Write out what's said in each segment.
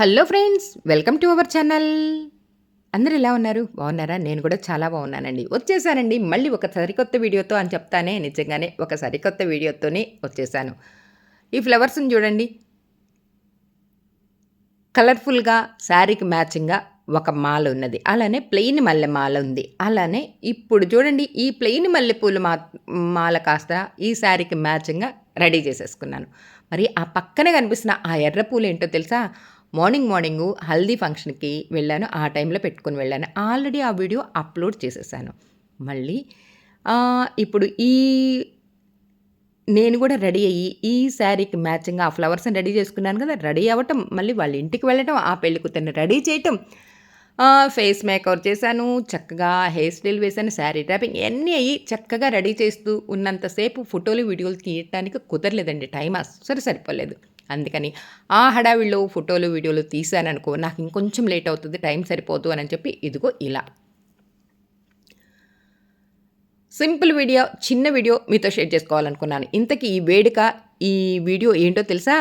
Hello friends welcome to our channel. అందరు ఎలా ఉన్నారు? బాగున్నారా? నేను కూడా చాలా బాగున్నానండి. వచ్చేసానండి మళ్ళీ ఒక సరికొత్త వీడియోతో అని చెప్తానే నిజంగానే ఒక సరికొత్త వీడియోతోనే వచ్చేసాను. ఈ ఫ్లవర్స్ని చూడండి. కలర్ఫుల్గా శారీకి మ్యాచింగ్గా ఒక మాల ఉన్నది. అలానే ప్లెయిన్ మల్లె మాల ఉంది. అలానే ఇప్పుడు చూడండి ఈ ప్లెయిన్ మల్లెపూలు మా మాల కాస్త ఈ శారీకి మ్యాచింగ్గా రెడీ చేసేసుకున్నాను. మరి ఆ పక్కనే కనిపిస్తున్న ఆ ఎర్ర పూలు ఏంటో తెలుసా? మార్నింగ్ మార్నింగ్ హల్దీ ఫంక్షన్కి వెళ్ళాను. ఆ టైంలో పెట్టుకుని వెళ్ళాను. ఆల్రెడీ ఆ వీడియో అప్లోడ్ చేసేసాను. మళ్ళీ ఇప్పుడు ఈ నేను కూడా రెడీ అయ్యి ఈ శారీకి మ్యాచింగ్ ఆ ఫ్లవర్స్ని రెడీ చేసుకున్నాను కదా రెడీ అవ్వటం మళ్ళీ వాళ్ళ ఇంటికి వెళ్ళటం ఆ పెళ్ళి కూతుర్ని రెడీ చేయటం ఫేస్ మేకవర్ చేశాను చక్కగా హెయిర్ స్టైల్ వేశాను శారీ ట్రాపింగ్ అన్నీ అయ్యి చక్కగా రెడీ చేస్తూ ఉన్నంతసేపు ఫోటోలు వీడియోలు తీయటానికి కుదరలేదండి. టైం అస్సలు సరిపోలేదు. అందుకని ఆ హడావిడిలో ఫోటోలు వీడియోలు తీశాననుకో నాకు ఇంకొంచెం లేట్ అవుతుంది టైం సరిపోదు అని చెప్పి ఇదిగో ఇలా. సింపుల్ వీడియో చిన్న వీడియో మీతో షేర్ చేసుకోవాలనుకున్నాను. ఇంతకీ ఈ వేడుక ఈ వీడియో ఏంటో తెలుసా?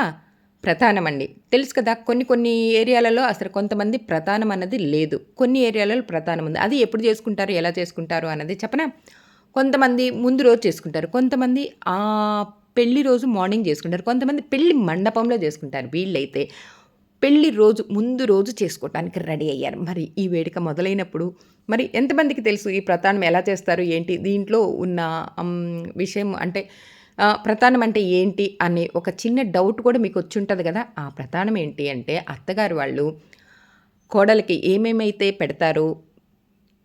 ప్రధానమండి. తెలుసు కదా కొన్ని కొన్ని ఏరియాలలో అసలు కొంతమంది ప్రధానం అన్నది లేదు. కొన్ని ఏరియాలలో ప్రధానం ఉంది. అది ఎప్పుడు చేసుకుంటారు ఎలా చేసుకుంటారు అన్నది చెప్పనా? కొంతమంది ముందు రోజు చేసుకుంటారు. కొంతమంది ఆ పెళ్ళి రోజు మార్నింగ్ చేసుకుంటారు. కొంతమంది పెళ్ళి మండపంలో చేసుకుంటారు. వీళ్ళైతే పెళ్ళి రోజు ముందు రోజు చేసుకోవటానికి రెడీ అయ్యారు. మరి ఈ వేడుక మొదలైనప్పుడు మరి ఎంతమందికి తెలుసు ఈ ప్రధానం ఎలా చేస్తారు? ఏంటి? దీంట్లో ఉన్న విషయం అంటే ప్రధానం అంటే ఏంటి? అనే ఒక చిన్న డౌట్ కూడా మీకు వచ్చి ఉంటుంది కదా? ఆ ప్రధానం ఏంటి అంటే అత్తగారు వాళ్ళు కోడలికి ఏమేమైతే పెడతారో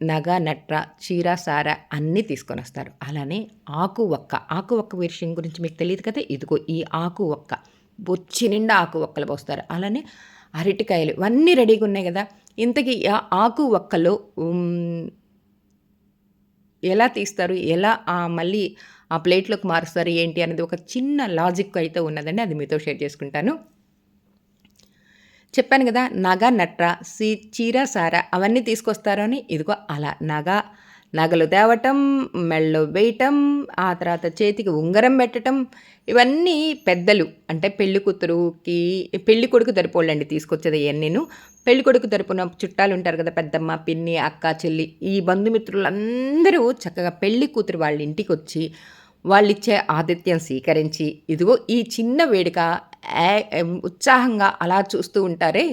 నగ నట్ర చీర సార అన్నీ తీసుకొని వస్తారు. అలానే ఆకు ఒక్క ఆకు ఒక్క విషయం గురించి మీకు తెలియదు కదా? ఇదిగో ఈ ఆకు ఒక్క. బొచ్చి నిండా ఆకు ఒక్కలు పోస్తారు. అలానే అరటికాయలు ఇవన్నీ రెడీగా ఉన్నాయి కదా? ఇంతకీ ఆ ఆకు ఒక్కలు ఎలా తీస్తారు? ఎలా ఆ మళ్ళీ ఆ ప్లేట్లోకి మారుస్తారు? ఏంటి అనేది ఒక చిన్న లాజిక్ అయితే ఉన్నదండి. అది మీతో షేర్ చేసుకుంటాను. చెప్పాను కదా నగ నట్ర సి చీర సార అవన్నీ తీసుకొస్తారని ఇదిగో అలా. నగ నగలు తేవటం మెళ్ళో వేయటం ఆ తర్వాత చేతికి ఉంగరం పెట్టటం ఇవన్నీ పెద్దలు. అంటే పెళ్ళి కూతురుకి పెళ్ళి కొడుకు తరపోళ్ళండి తీసుకొచ్చేది నేను. పెళ్ళి కొడుకు తరపున చుట్టాలు ఉంటారు కదా పెద్దమ్మ పిన్ని అక్క చెల్లి ఈ బంధుమిత్రులందరూ చక్కగా పెళ్ళి కూతురు వాళ్ళ ఇంటికి వచ్చి వాళ్ళిచ్చే ఆతిథ్యం స్వీకరించి ఇదిగో ఈ చిన్న వేడుక ఉత్సాహంగా అలా చూస్తూ ఉంటారే?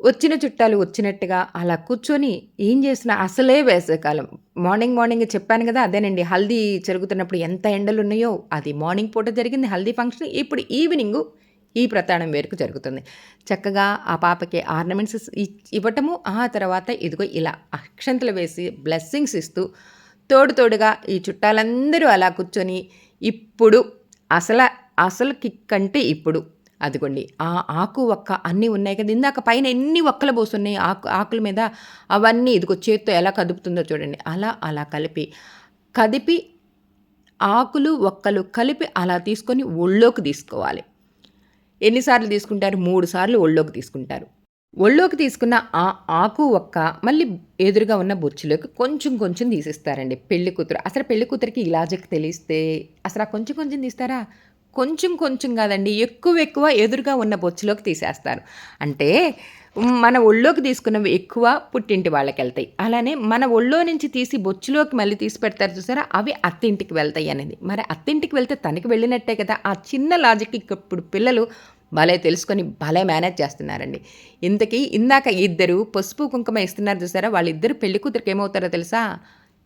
వచ్చిన చుట్టాలు వచ్చినట్టుగా అలా కూర్చొని ఏం చేసినా అసలే వేసవికాలం. మార్నింగ్ మార్నింగ్ చెప్పాను కదా అదేనండి. హల్దీ జరుగుతున్నప్పుడు ఎంత ఎండలు ఉన్నాయో అది మార్నింగ్ పూట జరిగింది హల్దీ ఫంక్షన్ ఇప్పుడు ఈవినింగ్ ఈ ప్రతాణం వేరుకు జరుగుతుంది. చక్కగా ఆ పాపకి ఆర్నమెంట్స్ ఇవ్వటము ఆ తర్వాత ఇదిగో ఇలా అక్షంతలు వేసి బ్లెస్సింగ్స్ ఇస్తూ తోడు తోడుగా ఈ చుట్టాలందరూ అలా కూర్చొని ఇప్పుడు అసలు అసలు కిక్ అంటే ఇప్పుడు. అదిగోండి ఆ ఆకు ఒక్క అన్నీ ఉన్నాయి కదా ఇందాక పైన ఎన్ని ఒక్కలు పోస్తున్నాయి ఆకు ఆకుల మీద అవన్నీ ఇదిగో చేత్తో ఎలా కదుపుతుందో చూడండి. అలా అలా కలిపి కదిపి ఆకులు ఒక్కలు కలిపి అలా తీసుకొని ఒళ్ళోకి తీసుకోవాలి. ఎన్నిసార్లు తీసుకుంటారు? మూడు సార్లు ఒళ్ళోకి తీసుకుంటారు. ఒళ్ళోకి తీసుకున్న ఆ ఆకు ఒక్క మళ్ళీ ఎదురుగా ఉన్న బొచ్చులోకి కొంచెం కొంచెం తీసిస్తారండి. పెళ్ళి కూతురు అసలు పెళ్ళి కూతురికి ఈ తెలిస్తే అసలు ఆ కొంచెం కొంచెం తీస్తారా? కొంచెం కొంచెం కాదండి ఎక్కువ ఎక్కువ ఎదురుగా ఉన్న బొచ్చులోకి తీసేస్తారు. అంటే మన ఒళ్ళోకి తీసుకున్నవి ఎక్కువ పుట్టింటి వాళ్ళకి వెళ్తాయి. అలానే మన ఒళ్ళో నుంచి తీసి బొచ్చులోకి మళ్ళీ తీసి పెడతారు చూసారా? అవి అత్తింటికి వెళ్తాయి అనేది. మరి అత్తింటికి వెళ్తే తనకి వెళ్ళినట్టే కదా? ఆ చిన్న లాజిక్ ఇప్పుడు పిల్లలు భలే తెలుసుకొని భలే మేనేజ్ చేస్తున్నారండి. ఇంతకీ ఇందాక ఇద్దరు పసుపు కుంకుమ ఇస్తున్నారు చూసారా? వాళ్ళిద్దరు పెళ్ళి కూతురికి ఏమవుతారో తెలుసా?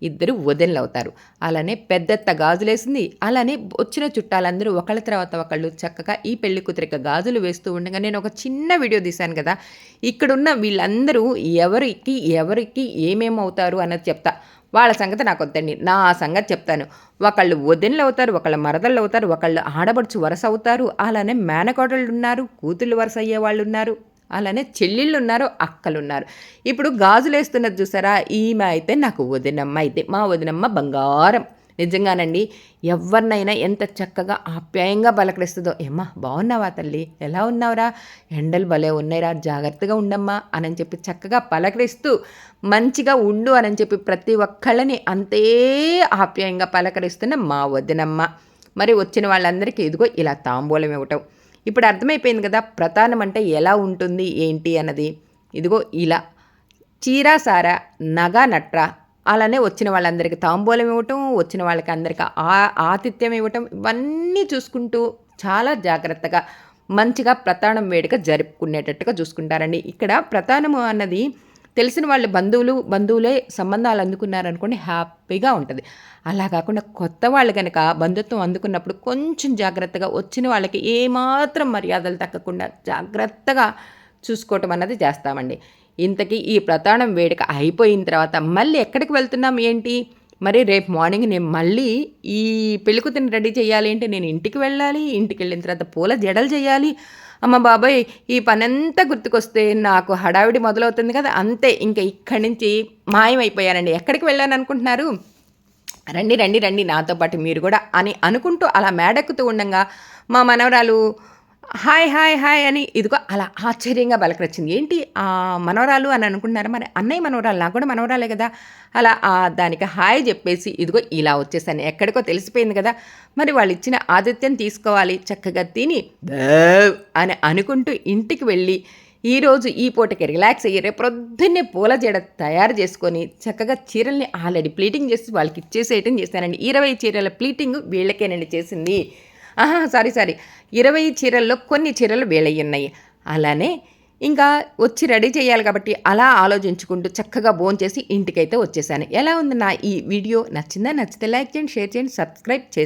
ఇద్దరు వదినలు అవుతారు. అలానే పెద్దత్త గాజులేసింది. అలానే వచ్చిన చుట్టాలందరూ ఒకళ్ళ తర్వాత ఒకళ్ళు చక్కగా ఈ పెళ్ళి కూతురికి గాజులు వేస్తూ ఉండగా నేను ఒక చిన్న వీడియో తీశాను కదా. ఇక్కడున్న వీళ్ళందరూ ఎవరికి ఎవరికి ఏమేమవుతారు అన్నది చెప్తా. వాళ్ళ సంగతి నాకు వద్దండి. నా సంగతి చెప్తాను. ఒకళ్ళు వదినలు అవుతారు ఒకళ్ళు మరదళ్ళు అవుతారు ఒకళ్ళు ఆడబడుచు వరస అవుతారు. అలానే మేనకోడళ్ళు ఉన్నారు కూతుళ్ళు వరస అయ్యే వాళ్ళు ఉన్నారు. అలానే చెల్లెళ్ళు ఉన్నారు అక్కలు ఉన్నారు ఇప్పుడు గాజులు వేస్తున్నది చూసారా? ఈమె అయితే నాకు వదినమ్మ అయితే మా వదినమ్మ బంగారం. నిజంగానండి ఎవరినైనా ఎంత చక్కగా ఆప్యాయంగా పలకరిస్తుందో. ఏమ్మా బాగున్నావా తల్లి? ఎలా ఉన్నావురా? ఎండలు భలే ఉన్నాయిరా జాగ్రత్తగా ఉండమ్మా అని చెప్పి చక్కగా పలకరిస్తూ మంచిగా ఉండు అని చెప్పి ప్రతి ఒక్కళ్ళని అంతే ఆప్యాయంగా పలకరిస్తున్న మా వదినమ్మ. మరి వచ్చిన వాళ్ళందరికీ ఇదిగో ఇలా తాంబూలం ఇవ్వటం. ఇప్పుడు అర్థమైపోయింది కదా ప్రధానం అంటే ఎలా ఉంటుంది ఏంటి అన్నది. ఇదిగో ఇలా చీరా సారా నగా నట్ర అలానే వచ్చిన వాళ్ళందరికీ తాంబూలం ఇవ్వటం వచ్చిన వాళ్ళకి అందరికీ ఆ ఆతిథ్యం ఇవ్వటం ఇవన్నీ చూసుకుంటూ చాలా జాగ్రత్తగా మంచిగా ప్రతాణం వేడుక జరుపుకునేటట్టుగా చూసుకుంటారండి. ఇక్కడ ప్రతానము అన్నది తెలిసిన వాళ్ళ బంధువులు బంధువులే సంబంధాలు అందుకున్నారనుకోండి హ్యాపీగా ఉంటుంది. అలా కాకుండా కొత్త వాళ్ళు కనుక బంధుత్వం అందుకున్నప్పుడు కొంచెం జాగ్రత్తగా వచ్చిన వాళ్ళకి ఏమాత్రం మర్యాదలు తగ్గకుండా జాగ్రత్తగా చూసుకోవటం అన్నది చేస్తామండి. ఇంతకీ ఈ ప్రతాణం వేడుక అయిపోయిన తర్వాత మళ్ళీ ఎక్కడికి వెళ్తున్నాం ఏంటి? మరి రేపు మార్నింగ్ నేను మళ్ళీ ఈ పెళ్ళికూతుని రెడీ చేయాలి అంటే నేను ఇంటికి వెళ్ళాలి ఇంటికి వెళ్ళిన తర్వాత పూల జడలు చేయాలి అమ్మ బాబాయ్ ఈ పనంతా గుర్తుకొస్తే నాకు హడావిడి మొదలవుతుంది కదా అంతే. ఇంకా ఇక్కడి నుంచి మాయమైపోయానండి. ఎక్కడికి వెళ్ళాను అనుకుంటున్నారు రండి రండి రండి నాతో పాటు మీరు కూడా అని అనుకుంటూ అలా మేడెక్కుతూ ఉండగా మా మనవరాలు హాయ్ హాయ్ హాయ్ అని ఇదిగో అలా ఆశ్చర్యంగా బలకరొచ్చింది ఏంటి? ఆ మనవరాలు అని అనుకుంటున్నారా? మరి అన్నయ్య మనవరాలు నాకు కూడా మనవరాలే కదా? అలా దానికి హాయ్ చెప్పేసి ఇదిగో ఇలా వచ్చేసాను. ఎక్కడికో తెలిసిపోయింది కదా? మరి వాళ్ళు ఇచ్చిన ఆతిథ్యం తీసుకోవాలి చక్కగా తిని అని అనుకుంటూ ఇంటికి వెళ్ళి ఈరోజు ఈ పూటకి రిలాక్స్ అయ్యి రేపు పొద్దున్నే పూల జడ తయారు చేసుకొని చక్కగా చీరల్ని ఆల్రెడీ ప్లీటింగ్ చేసి వాళ్ళకి ఇచ్చేసేయటం చేశానండి ఇరవై చీరల ప్లీటింగ్ వీళ్ళకేనండి చేసింది. ఆహా సారీ సారీ. ఇరవై చీరల్లో కొన్ని చీరలు వేలయ్యి ఉన్నాయి అలానే ఇంకా వచ్చి రెడీ చేయాలి కాబట్టి అలా ఆలోచించుకుంటూ చక్కగా భోంచేసి ఇంటికైతే వచ్చేసాను. ఎలా ఉంది నా ఈ వీడియో? నచ్చిందా? నచ్చితే లైక్ చేయండి షేర్ చేయండి సబ్స్క్రైబ్ చేసి